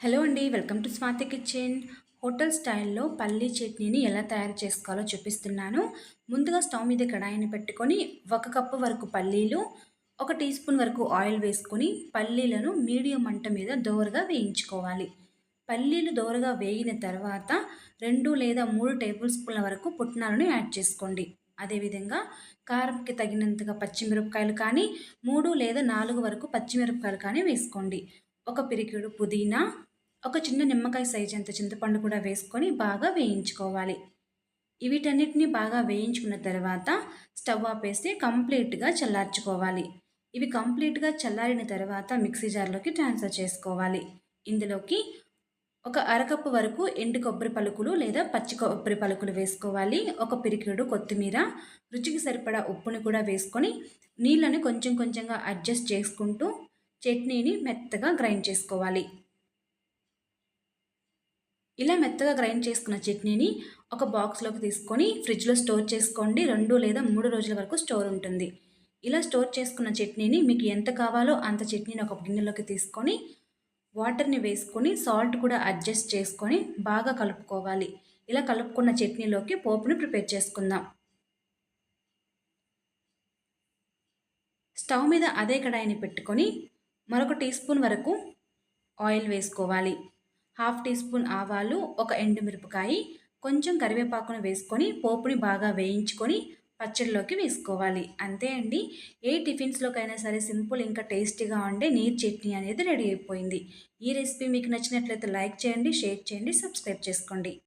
Hello అండి welcome to Swathi kitchen. Hotel స్టైల్లో పల్లీ చట్నీని ఎలా తయారు చేసుకోవాలో చూపిస్తున్నాను. ముందుగా స్టవ్ మీద కడాయిని పెట్టుకొని ఒక కప్పు వరకు పల్లీలు ఒక టీ స్పూన్ వరకు ఆయిల్ వేసుకొని పల్లీలను మీడియం మంట మీద దోరగా వేయించుకోవాలి. పల్లీలు దోరగా వేగిన తర్వాత రెండు లేదా మూడు టేబుల్ స్పూన్ల వరకు పుట్నాలను యాడ్ చేసుకోండి. అదేవిధంగా కారంకి తగినంతగా పచ్చిమిరపకాయలు కానీ మూడు లేదా నాలుగు వరకు పచ్చిమిరపకాయలు కానీ వేసుకోండి. ఒక పిరికిడు పుదీనా ఒక చిన్న నిమ్మకాయ సైజ్ అంత చింతపండు కూడా వేసుకొని బాగా వేయించుకోవాలి. వీటన్నిటిని బాగా వేయించుకున్న తర్వాత స్టవ్ ఆపేసి కంప్లీట్గా చల్లార్చుకోవాలి. ఇవి కంప్లీట్గా చల్లారిన తర్వాత మిక్సీ జార్లోకి ట్రాన్స్ఫర్ చేసుకోవాలి. ఇందులోకి ఒక అరకప్పు వరకు ఎండు కొబ్బరి పలుకులు లేదా పచ్చి కొబ్బరి పలుకులు వేసుకోవాలి. ఒక పిరికిడు కొత్తిమీర రుచికి సరిపడా ఉప్పుని కూడా వేసుకొని నీళ్ళని కొంచెం కొంచెంగా అడ్జస్ట్ చేసుకుంటూ చట్నీని మెత్తగా గ్రైండ్ చేసుకోవాలి. ఇలా మెత్తగా గ్రైండ్ చేసుకున్న చట్నీని ఒక బాక్స్లోకి తీసుకొని ఫ్రిడ్జ్లో స్టోర్ చేసుకోండి. రెండు లేదా మూడు రోజుల వరకు స్టోర్ ఉంటుంది. ఇలా స్టోర్ చేసుకున్న చట్నీని మీకు ఎంత కావాలో అంత చట్నీని ఒక గిన్నెలోకి తీసుకొని వాటర్ని వేసుకొని సాల్ట్ కూడా అడ్జస్ట్ చేసుకొని బాగా కలుపుకోవాలి. ఇలా కలుపుకున్న చట్నీలోకి పోపుని ప్రిపేర్ చేసుకుందాం. స్టవ్ మీద అదే కడాయిని పెట్టుకొని మరొక టీ స్పూన్ వరకు ఆయిల్ వేసుకోవాలి. హాఫ్ టీ స్పూన్ ఆవాలు ఒక ఎండుమిరపకాయ కొంచెం కరివేపాకును వేసుకొని పోపుని బాగా వేయించుకొని పచ్చడిలోకి వేసుకోవాలి. అంతే అండి. ఏ టిఫిన్స్లోకైనా సరే సింపుల్ ఇంకా టేస్టీగా ఉండే నీరు చట్నీ అనేది రెడీ అయిపోయింది. ఈ రెసిపీ మీకు నచ్చినట్లయితే లైక్ చేయండి షేర్ చేయండి సబ్స్క్రైబ్ చేసుకోండి.